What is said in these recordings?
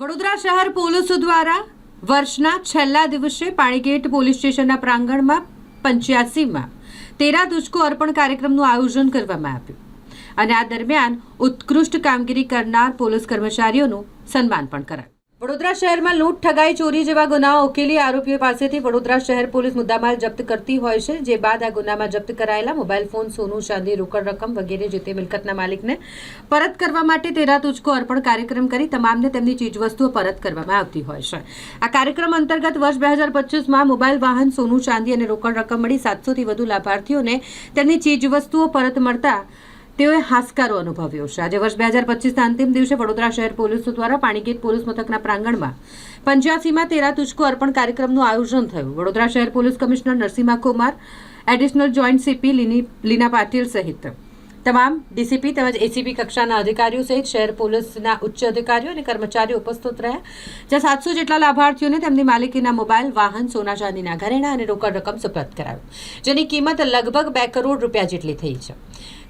વડોદરા શહેર પોલીસ દ્વારા વર્ષના છેલ્લા દિવસે પાણીગેટ પોલીસ સ્ટેશનના પ્રાંગણમાં પંચ્યાસીમાં તેરા દુષ્કો અર્પણ કાર્યક્રમનું આયોજન કરવામાં આવ્યું. અને આ દરમિયાન ઉત્કૃષ્ટ કામગીરી કરનાર પોલીસ કર્મચારીઓનું સન્માન પણ કરાયું. વડોદરા શહેરમાં લૂંટ ઠગાઈ ચોરી જેવા ગુનાઓ ઉકેલી આરોપીઓ પાસેથી વડોદરા શહેર પોલીસ મુદ્દામાલ જપ્ત કરતી હોય છે, જે બાદ આ ગુનામાં જપ્ત કરાયેલા મોબાઈલ ફોન, સોનું, ચાંદી, રોકડ રકમ વગેરે જે તે મિલકતના માલિકને પરત કરવા માટે તેરા તુચકો અર્પણ કાર્યક્રમ કરી તમામને તેમની ચીજવસ્તુઓ પરત કરવામાં આવતી હોય છે. આ કાર્યક્રમ અંતર્ગત વર્ષ બે હજાર પચીસમાં મોબાઈલ, વાહન, સોનું, ચાંદી અને રોકડ રકમ મળી સાતસોથી વધુ લાભાર્થીઓને તેમની ચીજવસ્તુઓ પરત મળતા તેઓએ હાસકારો અનુભવ્યો છે. આજે વર્ષ બે હજાર પચીસના અંતિમ દિવસે વડોદરા શહેર પોલીસ દ્વારા પાણીગેટ પોલીસ મથકના પ્રાંગણમાં પંચ્યાસીમાં તેરા તુચકો અર્પણ કાર્યક્રમનું આયોજન થયું. વડોદરા શહેર police commissioner Narasimha Kumar, additional joint CP લીની Leena Patil સહિત તમામ ડીસીપી તેમજ એસીપી કક્ષાના અધિકારીઓ સહિત શહેર પોલીસના ઉચ્ચ અધિકારીઓ અને કર્મચારીઓ ઉપસ્થિત રહ્યા. જ્યાં સાતસો જેટલા લાભાર્થીઓને તેમની માલિકીના મોબાઈલ, વાહન સોના ચાંદીના ઘરેણા અને રોકડ રકમ સુપ્રત કરાયું જેની કિંમત લગભગ બે કરોડ રૂપિયા જેટલી થઈ છે.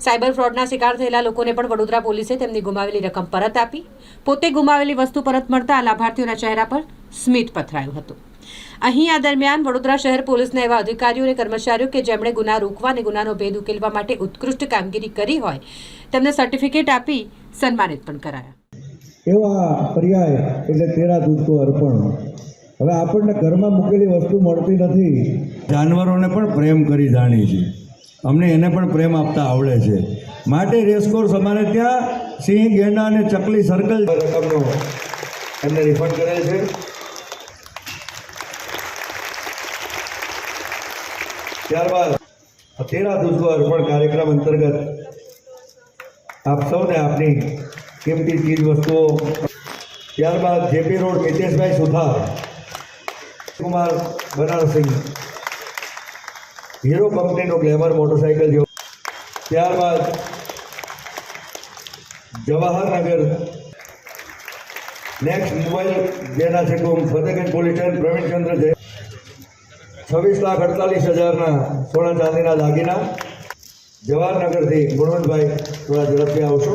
સાયબર ફ્રોડના શિકાર થયેલા લોકોને પણ વડોદરા પોલીસે તેમની ગુમાવેલી રકમ પરત આપી. પોતે ગુમાવેલી વસ્તુ પરત મળતા આ લાભાર્થીઓના ચહેરા પર સ્મિત પથરાયું હતું. અહીં આ દરમિયાન વડોદરા શહેર પોલીસના એવા અધિકારીઓ અને કર્મચારીઓ કે જેમણે ગુના રોકવા અને ગુનાનો ભેદ ઉકેલવા માટે ઉત્કૃષ્ટ કામગીરી કરી હોય તેમને સર્ટિફિકેટ આપી સન્માનિત પણ કરાયા. એવા પર્યાય એટલે તેરા દૂધકો અર્પણ. હવે આપણને ઘરમાં મૂકેલી વસ્તુ મળતી નથી. જાનવરોને પણ પ્રેમ કરી જાણી છે અમને એને પણ પ્રેમ આપતા આવડે છે. માટે રેસકોર્સ અમારે ત્યાં સિંહ ગેંડા અને ચકલી સર્કલ રકમનો એમને રિફંડ કરેલ છે. ત્યારબાદ અથેરા દૂધકો અર્પણ કાર્યક્રમ અંતર્ગત આપ સૌને આપની કિંમતી ચીજ વસ્તુઓ ત્યારબાદ JP road Miteshbhai Suthar, Kumar Banarsingh, Hero કંપનીનું ગ્લેમર મોટરસાઇકલ જેવું. ત્યારબાદ જવાહરનગર નેક્સ્ટ મોબાઈલ જેના છે ફતેગંજ પોલીસ સ્ટેશન પ્રવીણચંદ્ર જય. છવ્વીસ લાખ અડતાલીસ હજારના સોના ચાંદીના દાગીના. જવાહરનગરથી ગુણવંતભાઈ થોડા ઝડપથી આવશો.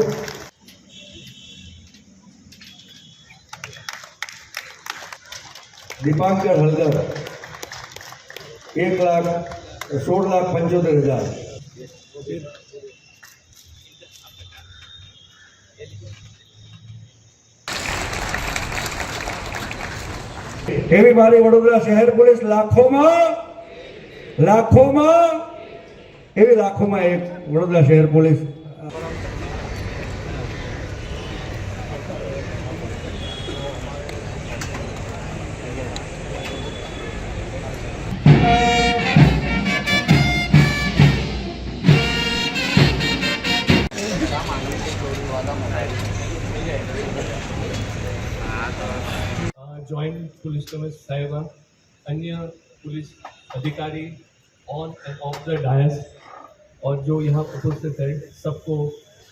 દીપાંકર હળદર, એક લાખ સોળ લાખ પંચોતેર હજાર. એવી મારી વડોદરા શહેર પોલીસ લાખોમાં લાખોમાં એવી લાખોમાં એક વડોદરા શહેર પોલીસ. Joint police commissioner साहिबा अन्य पुलिस अधिकारी on and off the dais और जो यहाँ उपस्थित है सबको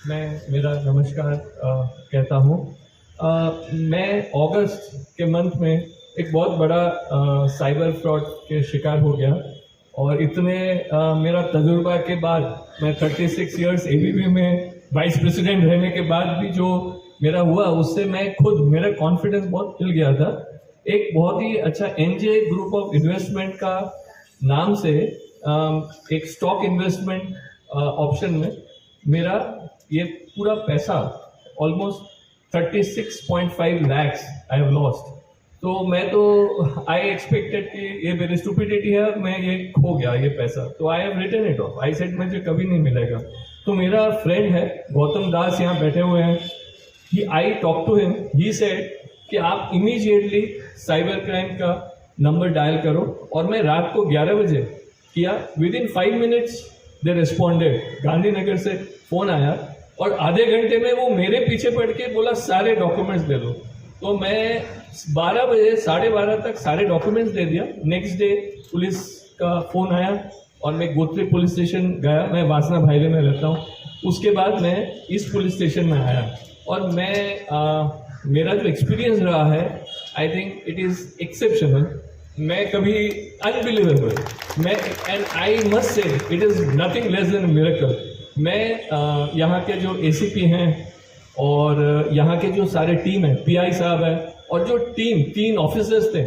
मैं मेरा नमस्कार अ, कहता हूँ। मैं अगस्त के मंथ में एक बहुत बड़ा अ, साइबर फ्रॉड के शिकार हो गया और इतने अ, मेरा तजुर्बा के बाद मैं 36 सिक्स ईयर्स एबीबी में वाइस प्रेसिडेंट रहने के बाद भी जो मेरा हुआ, उससे मैं खुद, मेरा कॉन्फिडेंस बहुत मिल गया था। एक बहुत ही अच्छा एनजे ग्रुप ऑफ़ इन्वेस्टमेंट का नाम से एक स्टॉक इन्वेस्टमेंट ऑप्शन में मेरा ये पूरा पैसा almost 36.5 lakhs I have lost तो मैं तो आई एक्सपेक्टेड कि ये मेरी स्टूपिडिटी है, मैं ये खो गया ये पैसा। तो I have return it off I set मुझे कभी नहीं मिलेगा। तो मेरा फ्रेंड है, गौतम दास यहाँ बैठे हुए हैं। He I talk to him he said कि आप इमीजिएटली साइबर क्राइम का नंबर डायल करो और मैं रात को 11 बजे किया within five minutes they responded Gandhinagar से फ़ोन आया और आधे घंटे में वो मेरे पीछे पड़ के बोला, सारे डॉक्यूमेंट्स दे दो. तो मैं 12 बजे, साढ़े बारह तक सारे डॉक्यूमेंट्स दे दिया। नेक्स्ट डे पुलिस का फ़ोन आया और मैं गोत्री पुलिस स्टेशन गया। मैं वासना भाईले में रहता हूँ। उसके बाद मैं इस पुलिस स्टेशन में आया। और मैं आ, मेरा जो एक्सपीरियंस रहा है I think it is exceptional मैं कभी अनबिलीवेबल मैं and I must say it is nothing less than miracle मैं यहाँ के जो एसीपी हैं और यहाँ के जो सारे टीम है पीआई साहब है और जो टीम तीन ऑफिसर्स थे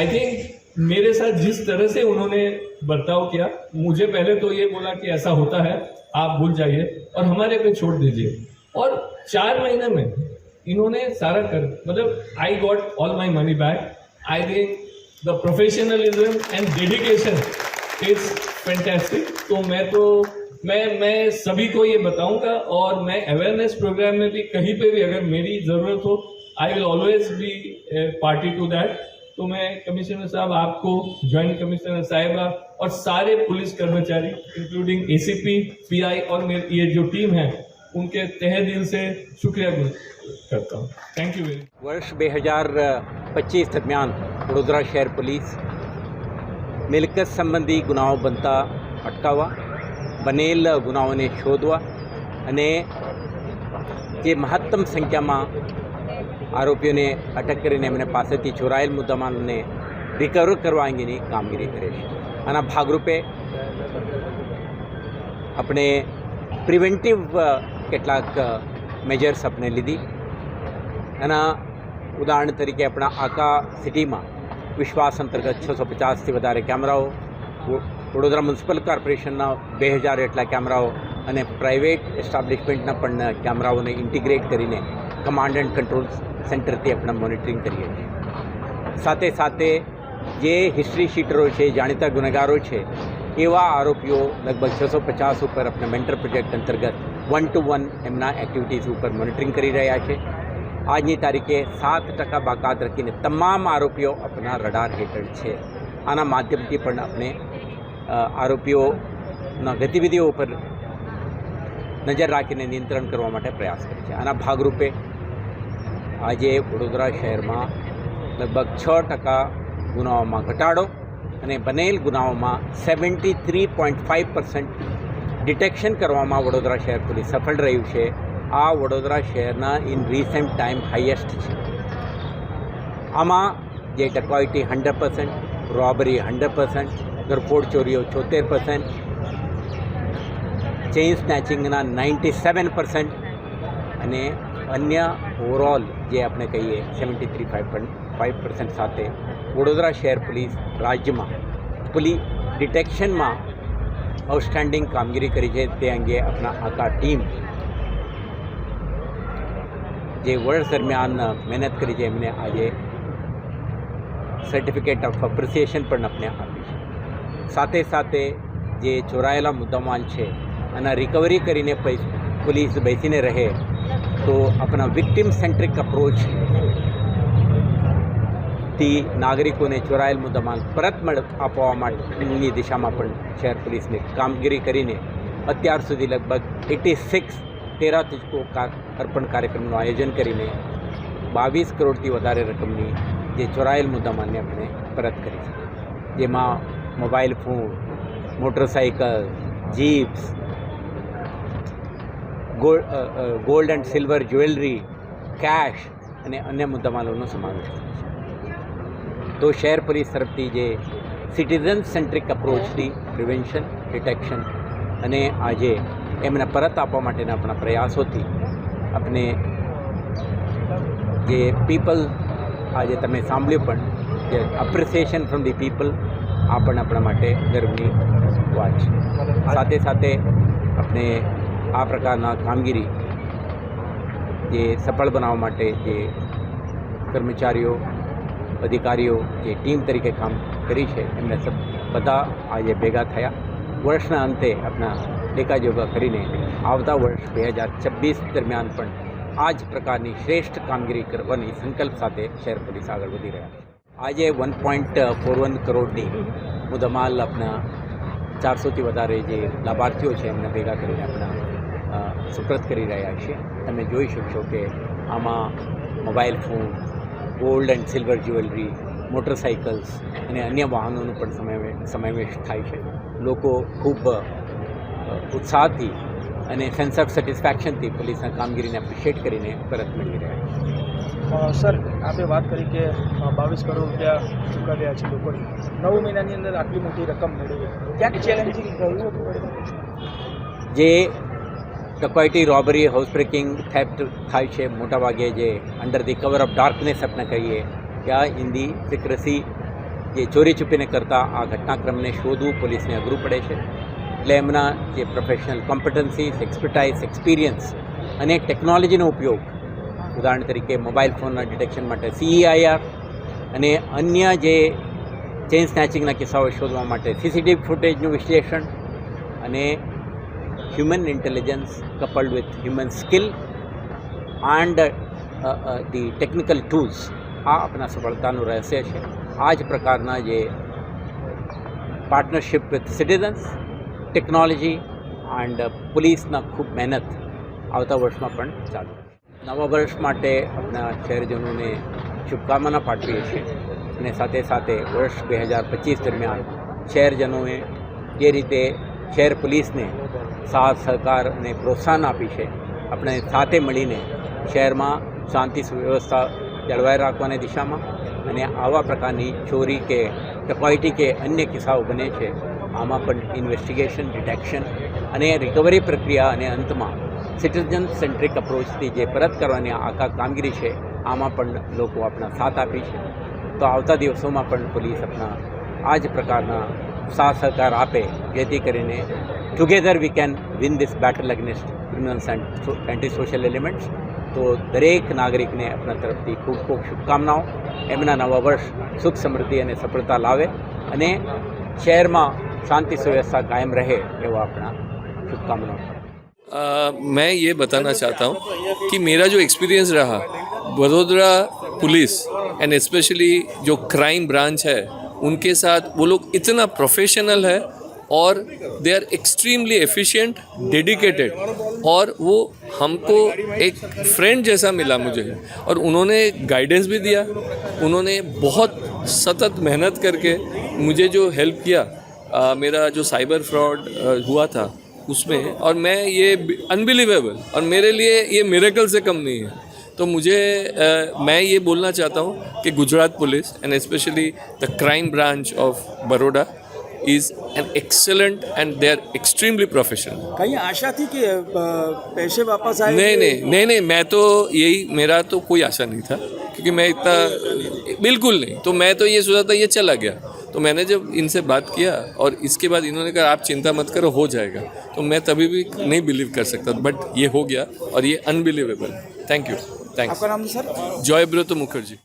आई थिंक मेरे साथ जिस तरह से उन्होंने बर्ताव किया मुझे पहले तो ये बोला कि ऐसा होता है आप भूल जाइए और हमारे पे छोड़ दीजिए। और चार महीने में इन्होंने सारा कर मतलब I got all my money back I think the professionalism and dedication is fantastic तो मैं तो मैं मैं सभी को ये बताऊँगा और मैं अवेयरनेस प्रोग्राम में भी, कहीं पे भी अगर मेरी ज़रूरत हो I will always be party to that तो मैं कमिश्नर साहब, आपको ज्वाइंट कमिश्नर साहिबा और सारे पुलिस कर्मचारी इंक्लूडिंग एसीपी पीआई और मेरी, ये जो टीम है उनके तहे दिल से शुक्रिया गुजार करता हूँ थैंक यू वेरी વર્ષ બે હજાર પચીસ દરમિયાન વડોદરા શહેર પોલીસ મિલકત સંબંધી ગુનાઓ બનતા અટકાવવા બનેલ ગુનાઓને શોધવા અને જે મહત્તમ સંખ્યામાં આરોપીઓને અટક કરીને એમને પાસેથી ચોરાયેલ મુદ્દામાલને રિકવર કરવા અંગેની કામગીરી કરે છે આના ભાગરૂપે આપણે પ્રિવેન્ટિવ કેટલાક મેજર્સ આપણે લીધી. એના ઉદાહરણ તરીકે આપણા આકા સિટીમાં વિશ્વાસ અંતર્ગત છસો પચાસથી વધારે કેમેરાઓ વડોદરા મ્યુનિસિપલ કોર્પોરેશનના બે હજાર એટલા કેમેરાઓ અને પ્રાઇવેટ એસ્ટાબ્લિશમેન્ટના પણ કેમેરાઓને ઇન્ટિગ્રેટ કરીને કમાન્ડ એન્ડ કંટ્રોલ સેન્ટરથી આપણે મોનિટરિંગ કરીએ છીએ. સાથે સાથે જે હિસ્ટ્રી શીટરો છે, જાણીતા ગુનેગારો છે, એવા આરોપીઓ લગભગ છસો પચાસ ઉપર આપણે મેન્ટર પ્રોજેક્ટ અંતર્ગત વન ટુ વન એમના એક્ટિવિટીઝ ઉપર મોનિટરિંગ કરી રહ્યા છે. આજની તારીખે સાત ટકા બાકાત રાખીને તમામ આરોપીઓ આપણા રડાર હેઠળ છે. આના માધ્યમથી પણ આપણે આરોપીઓના ગતિવિધિઓ ઉપર નજર રાખીને નિયંત્રણ કરવા માટે પ્રયાસ કરે છે આના ભાગરૂપે આજે વડોદરા શહેરમાં લગભગ છ ટકા ગુનાઓમાં ઘટાડો અને બનેલ ગુનાઓમાં seventy three point five percent detection કરવામાં વડોદરા શહેર પોલીસ સફળ રહ્યું છે. આ વડોદરા શહેરના ઇન રિસેન્ટ ટાઈમ હાઈએસ્ટ છે. આમાં જે dacoity hundred percent robbery hundred percent ઘરફોડ ચોરીઓ છોતેર પર્સન્ટ ચેઇન સ્નેચિંગના નાઇન્ટી સેવન પર્સન્ટ અને અન્ય ઓવરઓલ જે આપણે કહીએ seventy three five five percent સાથે વડોદરા શહેર પોલીસ રાજ્યમાં પોલીસ ડિટેક્શનમાં આઉટસ્ટેન્ડિંગ કામગીરી કરી છે તે અંગે આપણા આખા ટીમ જે વર્ષ દરમિયાન મહેનત કરી છે, એમને આજે સર્ટિફિકેટ ઓફ એપ્રિસિએશન પણ આપણે આપી છે. સાથે સાથે જે ચોરાયેલા મુદ્દામાલ છે, એના રિકવરી કરીને પોલીસ બેસીને રહે, તો આપણા વિક્ટિમ સેન્ટ્રિક અપ્રોચ થી નાગરિકોને ચોરાયેલ મુદ્દામાલ પરત મળ આપવા માટેની દિશામાં પણ શહેર પોલીસની કામગીરી કરીને અત્યાર સુધી લગભગ એટી સિક્સ તેરા તુજકો અર્પણ કાર્યક્રમનું આયોજન કરીને બાવીસ કરોડથી વધારે રકમની જે ચોરાયેલ મુદ્દામાલને આપણે પરત કરી છે. જેમાં mobile phone motorcycle jeeps gold gold and silver jewellery, cash અને અન્ય મુદ્દામાલોનો સમાવેશ થાય છે. તો શહેર પોલીસ તરફથી જે સિટીઝન સેન્ટ્રિક અપ્રોચથી પ્રિવેન્શન ડિટેક્શન અને આજે એમને પરત આપવા માટેના આપણા પ્રયાસોથી આપણે જે પીપલ આજે તમે સાંભળ્યું પણ જે એપ્રિસિએશન ફ્રોમ ધી પીપલ આ પણ આપણા માટે ગર્વની વાત છે સાથે સાથે આપણે આ પ્રકારના કામગીરી જે સફળ બનાવવા માટે જે કર્મચારીઓ અધિકારીઓ જે ટીમ તરીકે કામ કરી છે, એમને બધા આજે ભેગા થયા. વર્ષના અંતે આપણા લેખાજોખા કરીને આવતા વર્ષ બે હજાર છવ્વીસ દરમિયાન પણ આ જ પ્રકારની શ્રેષ્ઠ કામગીરી કરવાની સંકલ્પ સાથે શહેર પોલીસ આગળ વધી રહ્યા છે. આજે વન પોઈન્ટ ફોર વન કરોડની મુદ્દામાલ આપણા ચારસોથી વધારે જે લાભાર્થીઓ છે, એમને ભેગા કરીને આપણા સુપ્રત કરી રહ્યા છીએ. તમે જોઈ શકશો કે આમાં mobile phone gold and silver jewellery motorcycles અને અન્ય વાહનોનો પણ સમાવેશ સમાવેશ થાય છે. લોકો ખૂબ ઉત્સાહથી અને સેન્સ ઓફ સેટિસ્ફેક્શનથી પોલીસના કામગીરીને એપ્રિશિએટ કરીને પરત મેળવી રહ્યા છે. સર આપે વાત કરી કે બાવીસ કરોડ રૂપિયા ચૂકવ્યા છે લોકોને નવ મહિનાની અંદર આટલી મોટી રકમ મેળવી. ક્યાંક ચેલેન્જિંગ રહ્યું હતું? જે dacoity robbery house breaking theft થાય છે. મોટાભાગે જે under the cover of darkness આપણે કહીએ ત્યાં ઇન ધી સિક્રસી જે ચોરી છુપીને કરતા આ ઘટનાક્રમને શોધવું પોલીસને અઘરું પડે છે. એટલે એમના જે પ્રોફેશનલ કોમ્પિટન્સીસ એક્સપર્ટાઇઝ એક્સપિરિયન્સ અને ટેકનોલોજીનો ઉપયોગ, ઉદાહરણ તરીકે મોબાઈલ ફોનના ડિટેક્શન માટે સીઈઆઈઆર અને અન્ય જે ચેઇન સ્નેચિંગના કિસ્સાઓ શોધવા માટે સીસીટીવી ફૂટેજનું વિશ્લેષણ અને human intelligence coupled with human skill and the technical tools આ આપણા સફળતાનું રહસ્ય છે. આ જ પ્રકારના જે partnership with citizens technology and પોલીસના ખૂબ મહેનત આવતા વર્ષમાં પણ ચાલુ નવા વર્ષ માટે આપણા શહેરજનોને શુભકામના પાઠવીએ છીએ અને સાથે સાથે વર્ષ બે હજાર પચીસ દરમિયાન શહેરજનોએ જે રીતે શહેર પોલીસને સાથ સહકાર અને પ્રોત્સાહન આપી છે. આપણે સાથે મળીને શહેરમાં શાંતિ સુવ્યવસ્થા જળવાઈ રાખવાની દિશામાં અને આવા પ્રકારની ચોરી કે ડકોઇટી કે અન્ય કિસ્સાઓ બને છે, આમાં પણ ઇન્વેસ્ટિગેશન ડિટેક્શન અને રિકવરી પ્રક્રિયા અને અંતમાં સિટીઝન સેન્ટ્રિક અપ્રોચથી જે પરત કરવાની આખા કામગીરી છે, આમાં પણ લોકો આપણા સાથ આપી છે. તો આવતા દિવસોમાં પણ પોલીસ આપણા આ જ પ્રકારના સાથ સહકાર આપે જેથી કરીને together we can win this battle against criminals and anti social elements તો દરેક નાગરિકને આપણા તરફથી ખૂબ ખૂબ શુભકામનાઓ એમના નવા વર્ષ સુખ સમૃદ્ધિ અને સફળતા લાવે અને શહેરમાં શાંતિ સુવ્યવસ્થા કાયમ રહે એવા આપણા શુભકામનાઓ आ, मैं ये बताना चाहता हूँ कि मेरा जो एक्सपीरियंस रहा वडोदरा पुलिस एंड स्पेशली जो क्राइम ब्रांच है उनके साथ वो लोग इतना प्रोफेशनल है और they are extremely efficient dedicated और वो हमको एक फ्रेंड जैसा मिला मुझे। और उन्होंने गाइडेंस भी दिया उन्होंने बहुत सतत मेहनत करके मुझे जो हेल्प किया आ, मेरा जो साइबर फ्रॉड हुआ था उसमें। और मैं ये अनबिलीवेबल और मेरे लिए ये मेरेकल से कम नहीं है। तो मुझे अ, मैं ये बोलना चाहता हूँ कि Gujarat police and specially the crime branch of Baroda is an excellent and they are extremely professional कहीं आशा थी कि पैसे वापस आए नहीं नहीं नहीं नहीं मैं तो यही मेरा तो कोई आशा नहीं था क्योंकि मैं इतना बिल्कुल नहीं। तो मैं तो ये सोचा था ये चला गया। तो मैंने जब इनसे बात किया और इसके बाद इन्होंने कहा आप चिंता मत करो हो जाएगा। तो मैं तभी भी नहीं बिलीव कर सकता बट ये हो गया और ये अनबिलीवेबल थैंक यू আপনার নাম স্যার জয়ব্রত মুখার্জি